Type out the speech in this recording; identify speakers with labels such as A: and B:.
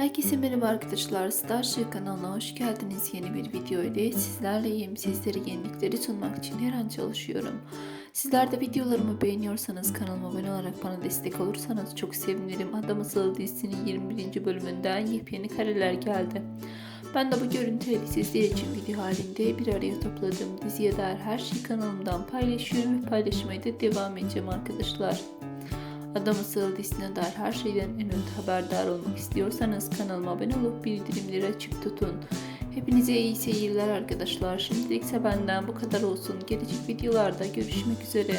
A: Herkese merhaba arkadaşlar. Starship kanalına hoş geldiniz. Yeni bir video ile sizlerleyim. Sizlere yenilikleri sunmak için her an çalışıyorum. Sizler de videolarımı beğeniyorsanız kanalıma abone olarak bana destek olursanız çok sevinirim. Adam Asıl dizisinin 21. bölümünden yepyeni kareler geldi. Ben de bu görüntüleri sizler için video halinde bir araya topladığım diziye dair her şeyi kanalımdan paylaşıyorum ve paylaşmaya da devam edeceğim arkadaşlar. Adam Asıl dizisine dair her şeyden en önce haberdar olmak istiyorsanız kanalıma abone olup bildirimleri açık tutun. Hepinize iyi seyirler arkadaşlar. Şimdilik ise benden bu kadar olsun. Gelecek videolarda görüşmek üzere.